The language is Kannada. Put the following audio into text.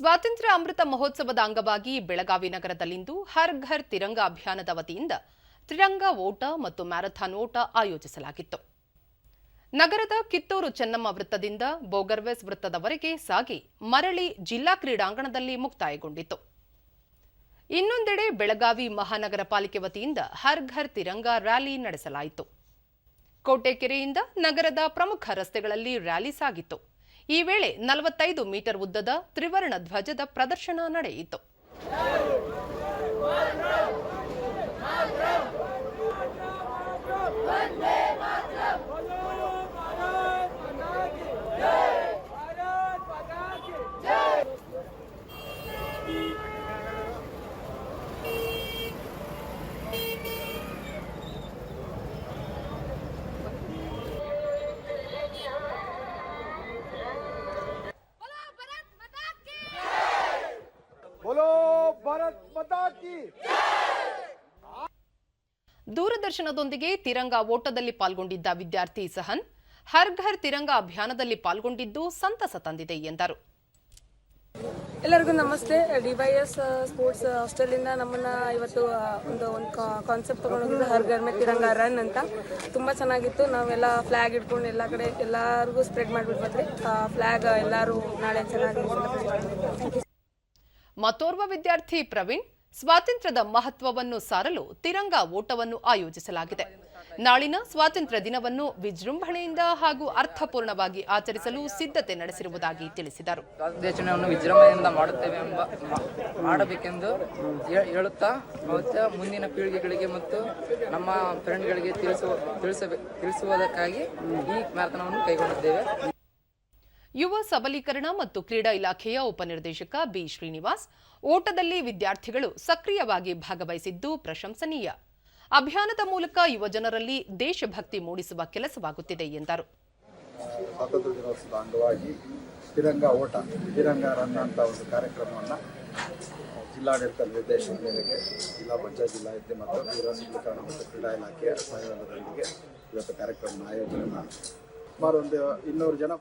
ಸ್ವಾತಂತ್ರ್ಯ ಅಮೃತ ಮಹೋತ್ಸವದ ಅಂಗವಾಗಿ ಬೆಳಗಾವಿ ನಗರದಲ್ಲಿಂದು ಹರ್ ಘರ್ ತಿರಂಗ ಅಭಿಯಾನದ ವತಿಯಿಂದ ತ್ರಿರಂಗ ಓಟ ಮತ್ತು ಮ್ಯಾರಥಾನ್ ಓಟ ಆಯೋಜಿಸಲಾಗಿತ್ತು. ನಗರದ ಕಿತ್ತೂರು ಚೆನ್ನಮ್ಮ ವೃತ್ತದಿಂದ ಬೋಗರ್ವೆಸ್ ವೃತ್ತದವರೆಗೆ ಸಾಗಿ ಮರಳಿ ಜಿಲ್ಲಾ ಕ್ರೀಡಾಂಗಣದಲ್ಲಿ ಮುಕ್ತಾಯಗೊಂಡಿತು. ಇನ್ನೊಂದೆಡೆ ಬೆಳಗಾವಿ ಮಹಾನಗರ ಪಾಲಿಕೆ ವತಿಯಿಂದ ಹರ್ ಘರ್ ತಿರಂಗ ರ್ಯಾಲಿ ನಡೆಸಲಾಯಿತು. ಕೋಟೆಕೆರೆಯಿಂದ ನಗರದ ಪ್ರಮುಖ ರಸ್ತೆಗಳಲ್ಲಿ ರ್ಯಾಲಿ ಸಾಗಿತ್ತು. ಈ ವೇಳೆ ನಲವತ್ತೈದು ಮೀಟರ್ ಉದ್ದದ ತ್ರಿವರ್ಣ ಧ್ವಜದ ಪ್ರದರ್ಶನ ನಡೆಯಿತು. ದೂರದರ್ಶನದೊಂದಿಗೆ ತಿರಂಗ ಓಟದಲ್ಲಿ ಪಾಲ್ಗೊಂಡಿದ್ದ ವಿದ್ಯಾರ್ಥಿ ಸಹನ್ ಹರ್ ಘರ್ ತಿರಂಗ ಅಭಿಯಾನದಲ್ಲಿ ಪಾಲ್ಗೊಂಡಿದ್ದು ಸಂತಸ ತಂದಿದೆ ಎಂದರು. ಎಲ್ಲರಿಗೂ ನಮಸ್ತೆ. ಡಿವೈಎಸ್ ವೈ ಎಸ್ ಸ್ಪೋರ್ಟ್ಸ್ ಹಾಸ್ಟೆಲಿಂದ ನಮ್ಮನ್ನ ಇವತ್ತು ಒಂದು ಒಂದು ಕಾನ್ಸೆಪ್ಟ್ ತೊಗೊಂಡೋಗಿದ್ದು ಹರ್ ಘರ್ ಮೇ ತಿರಂಗ ರನ್ ಅಂತ. ತುಂಬ ಚೆನ್ನಾಗಿತ್ತು. ನಾವೆಲ್ಲ ಫ್ಲಾಗ್ ಇಟ್ಕೊಂಡು ಎಲ್ಲ ಕಡೆ ಎಲ್ಲರಿಗೂ ಸ್ಪ್ರೆಡ್ ಮಾಡಿಬಿಟ್ಟು ಫ್ಲಾಗ್ ಫ್ಲ್ಯಾಗ್ ಎಲ್ಲರೂ ನಾಳೆ ಚೆನ್ನಾಗಿ. ಮತ್ತೋರ್ವ ವಿದ್ಯಾರ್ಥಿ ಪ್ರವೀಣ್ ಸ್ವಾತಂತ್ರ್ಯದ ಮಹತ್ವವನ್ನು ಸಾರಲು ತಿರಂಗ ಓಟವನ್ನು ಆಯೋಜಿಸಲಾಗಿದೆ. ನಾಳಿನ ಸ್ವಾತಂತ್ರ್ಯ ದಿನವನ್ನು ವಿಜೃಂಭಣೆಯಿಂದ ಹಾಗೂ ಅರ್ಥಪೂರ್ಣವಾಗಿ ಆಚರಿಸಲು ಸಿದ್ಧತೆ ನಡೆಸಿರುವುದಾಗಿ ತಿಳಿಸಿದರು. ವಿಜೃಂಭಣೆಯಿಂದ ಮಾಡುತ್ತೇವೆ ಎಂಬ ಮಾಡಬೇಕೆಂದು ಹೇಳುತ್ತಾ ಮುಂದಿನ ಪೀಳಿಗೆಗಳಿಗೆ ಮತ್ತು ನಮ್ಮ ಫ್ರೆಂಡ್ಗಳಿಗೆ ತಿಳಿಸುವ ತಿಳಿಸುವುದಕ್ಕಾಗಿ ಈ ಮ್ಯಾರಥಾನವನ್ನು ಕೈಗೊಂಡಿದ್ದೇವೆ. ಯುವ ಸಬಲೀಕರಣ ಮತ್ತು ಕ್ರೀಡಾ ಇಲಾಖೆಯ ಉಪನಿರ್ದೇಶಕ ಬಿ ಶ್ರೀನಿವಾಸ್, ಓಟದಲ್ಲಿ ವಿದ್ಯಾರ್ಥಿಗಳು ಸಕ್ರಿಯವಾಗಿ ಭಾಗವಹಿಸಿದ್ದು ಪ್ರಶಂಸನೀಯ. ಅಭಿಯಾನದ ಮೂಲಕ ಯುವಜನರಲ್ಲಿ ದೇಶಭಕ್ತಿ ಮೂಡಿಸುವ ಕೆಲಸವಾಗುತ್ತಿದೆ ಎಂದರು. ಸ್ವಾತಂತ್ರ್ಯ ದಿನೋತ್ಸವದ ಅಂಗವಾಗಿ ತಿರಂಗ ಓಟ, ತಿರಂಗ ರನ್ ಅಂತ ಒಂದು ಕಾರ್ಯಕ್ರಮವನ್ನು ಜಿಲ್ಲಾಡಳಿತ ನಿರ್ದೇಶನ ಮೇರೆಗೆ ಜಿಲ್ಲಾ ಪಂಚಾಯತ್ ಜಿಲ್ಲಾಯುಕ್ತೆ ಮತ್ತು ಕ್ರೀಡಾ ಸಬಲೀಕರಣ ಮತ್ತು ಕ್ರೀಡಾ ಇಲಾಖೆಯ ಸಹಯೋಗದೊಂದಿಗೆ ಇವತ್ತು ಕಾರ್ಯಕ್ರಮ ಆಯೋಜನೆ ಸುಮಾರು ಒಂದು ಇನ್ನೂರು ಜನ